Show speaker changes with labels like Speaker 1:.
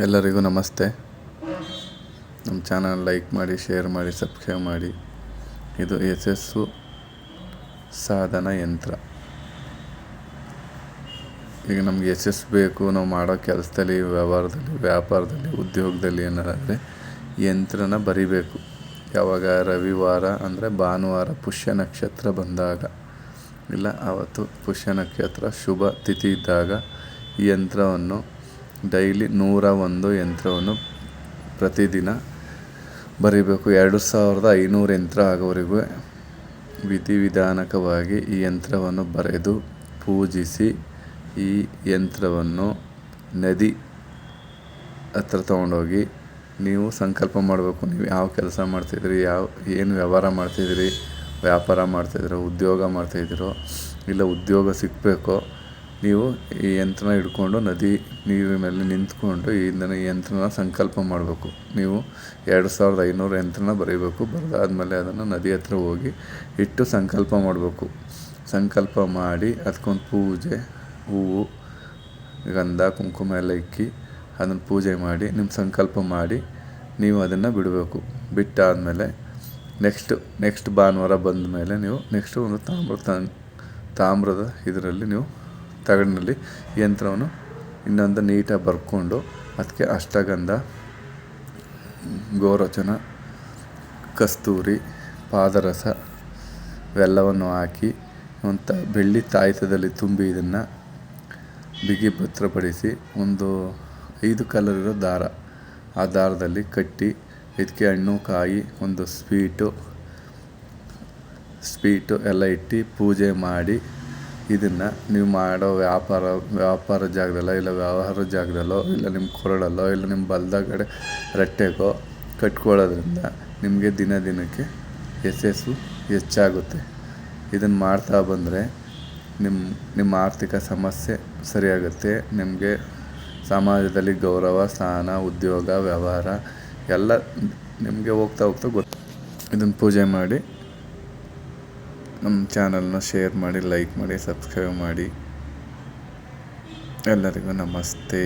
Speaker 1: ಎಲ್ಲರಿಗೂ ನಮಸ್ತೆ. ನಮ್ಮ ಚಾನಲ್ ಲೈಕ್ ಮಾಡಿ, ಶೇರ್ ಮಾಡಿ, ಸಬ್ಸ್ಕ್ರೈಬ್ ಮಾಡಿ. ಇದು ಯಶಸ್ಸು ಸಾಧನ ಯಂತ್ರ. ಈಗ ನಮ್ಗೆ ಯಶಸ್ಸು ಬೇಕು. ನಾವು ಮಾಡೋ ಕೆಲಸದಲ್ಲಿ, ವ್ಯವಹಾರದಲ್ಲಿ, ವ್ಯಾಪಾರದಲ್ಲಿ, ಉದ್ಯೋಗದಲ್ಲಿ ಏನಾದರೆ ಯಂತ್ರನ ಬರಿಬೇಕು. ಯಾವಾಗ ರವಿವಾರ ಅಂದರೆ ಭಾನುವಾರ ಪುಷ್ಯ ನಕ್ಷತ್ರ ಬಂದಾಗ. ಇಲ್ಲ ಆವತ್ತು ಪುಷ್ಯ ನಕ್ಷತ್ರ ಶುಭ ತಿಥಿ ಇದ್ದಾಗ ಈ ಯಂತ್ರವನ್ನು ಡೈಲಿ ನೂರ ಒಂದು ಯಂತ್ರವನ್ನು ಪ್ರತಿದಿನ ಬರೀಬೇಕು. ಎರಡು ಸಾವಿರದ ಐನೂರು ಯಂತ್ರ ಆಗೋವರೆಗೂ ವಿಧಿವಿಧಾನಕವಾಗಿ ಈ ಯಂತ್ರವನ್ನು ಬರೆದು ಪೂಜಿಸಿ ಈ ಯಂತ್ರವನ್ನು ನದಿ ಹತ್ರ ತೊಗೊಂಡೋಗಿ ನೀವು ಸಂಕಲ್ಪ ಮಾಡಬೇಕು. ನೀವು ಯಾವ ಕೆಲಸ ಮಾಡ್ತಿದ್ದೀರಿ, ಯಾವ, ಏನು ವ್ಯವಹಾರ ಮಾಡ್ತಿದ್ದೀರಿ, ವ್ಯಾಪಾರ ಮಾಡ್ತಾಯಿದ್ದೀರೋ ಉದ್ಯೋಗ ಮಾಡ್ತಾಯಿದ್ದೀರೋ ಇಲ್ಲ ಉದ್ಯೋಗ ಸಿಗಬೇಕೋ ನೀವು ಈ ಯಂತ್ರನ ಹಿಡ್ಕೊಂಡು ನದಿ ನೀರಿನಲ್ಲಿ ನಿಂತ್ಕೊಂಡು ಇದನ್ನು ಈ ಯಂತ್ರನ ಸಂಕಲ್ಪ ಮಾಡಬೇಕು. ನೀವು ಎರಡು ಸಾವಿರದ ಐನೂರು ಯಂತ್ರನ ಬರೀಬೇಕು. ಬರೆದಾದ್ಮೇಲೆ ಅದನ್ನು ನದಿ ಹತ್ರ ಹೋಗಿ ಇಟ್ಟು ಸಂಕಲ್ಪ ಮಾಡಬೇಕು. ಸಂಕಲ್ಪ ಮಾಡಿ ಅದಕ್ಕೊಂದು ಪೂಜೆ, ಹೂವು, ಗಂಧ, ಕುಂಕುಮ ಎಲ್ಲ ಇಕ್ಕಿ ಅದನ್ನು ಪೂಜೆ ಮಾಡಿ ನಿಮ್ಮ ಸಂಕಲ್ಪ ಮಾಡಿ ನೀವು ಅದನ್ನು ಬಿಡಬೇಕು. ಬಿಟ್ಟಾದಮೇಲೆ ನೆಕ್ಸ್ಟ್ ನೆಕ್ಸ್ಟ್ ಭಾನುವಾರ ಬಂದ ಮೇಲೆ ನೀವು ನೆಕ್ಸ್ಟು ಒಂದು ತಾಮ್ರ ತಾಮ್ರದ ಇದರಲ್ಲಿ ನೀವು ತಗಡಿನಲ್ಲಿ ಯಂತ್ರವನ್ನು ಇನ್ನೊಂದು ನೀಟಾಗಿ ಬರ್ಕೊಂಡು ಅದಕ್ಕೆ ಅಷ್ಟಗಂಧ, ಗೋರಚನ, ಕಸ್ತೂರಿ, ಪಾದರಸ ಇವೆಲ್ಲವನ್ನು ಹಾಕಿ ಅಂತ ಬೆಳ್ಳಿ ತಾಯಿತದಲ್ಲಿ ತುಂಬಿ ಇದನ್ನು ಬಿಗಿ ಭದ್ರಪಡಿಸಿ ಒಂದು ಐದು ಕಲರ್ ಇರೋ ದಾರ. ಆ ದಾರದಲ್ಲಿ ಕಟ್ಟಿ ಇದಕ್ಕೆ ಹಣ್ಣು, ಕಾಯಿ, ಒಂದು ಸ್ವೀಟು ಸ್ವೀಟು ಎಲ್ಲ ಇಟ್ಟು ಪೂಜೆ ಮಾಡಿ ಇದನ್ನು ನೀವು ಮಾಡೋ ವ್ಯಾಪಾರ ವ್ಯಾಪಾರ ಜಾಗದಲ್ಲೋ ಇಲ್ಲ ವ್ಯವಹಾರ ಜಾಗದಲ್ಲೋ ಇಲ್ಲ ನಿಮ್ಮ ಕೊರಳಲ್ಲೋ ಇಲ್ಲ ನಿಮ್ಮ ಬಲದ ಕಡೆ ರಟ್ಟೆಗೋ ಕಟ್ಕೊಳ್ಳೋದ್ರಿಂದ ನಿಮಗೆ ದಿನ ದಿನಕ್ಕೆ ಯಶಸ್ಸು ಹೆಚ್ಚಾಗುತ್ತೆ. ಇದನ್ನು ಮಾಡ್ತಾ ಬಂದರೆ ನಿಮ್ಮ ನಿಮ್ಮ ಆರ್ಥಿಕ ಸಮಸ್ಯೆ ಸರಿಯಾಗುತ್ತೆ. ನಿಮಗೆ ಸಮಾಜದಲ್ಲಿ ಗೌರವ, ಸ್ಥಾನ, ಉದ್ಯೋಗ, ವ್ಯವಹಾರ ಎಲ್ಲ ನಿಮಗೆ ಹೋಗ್ತಾ ಹೋಗ್ತಾ ಗೊತ್ತು. ಇದನ್ನು ಪೂಜೆ ಮಾಡಿ ನಮ್ಮ ಚಾನಲ್ನ ಶೇರ್ ಮಾಡಿ ಲೈಕ್ ಮಾಡಿ ಸಬ್ಸ್ಕ್ರೈಬ್ ಮಾಡಿ. ಎಲ್ಲರಿಗೂ ನಮಸ್ತೆ.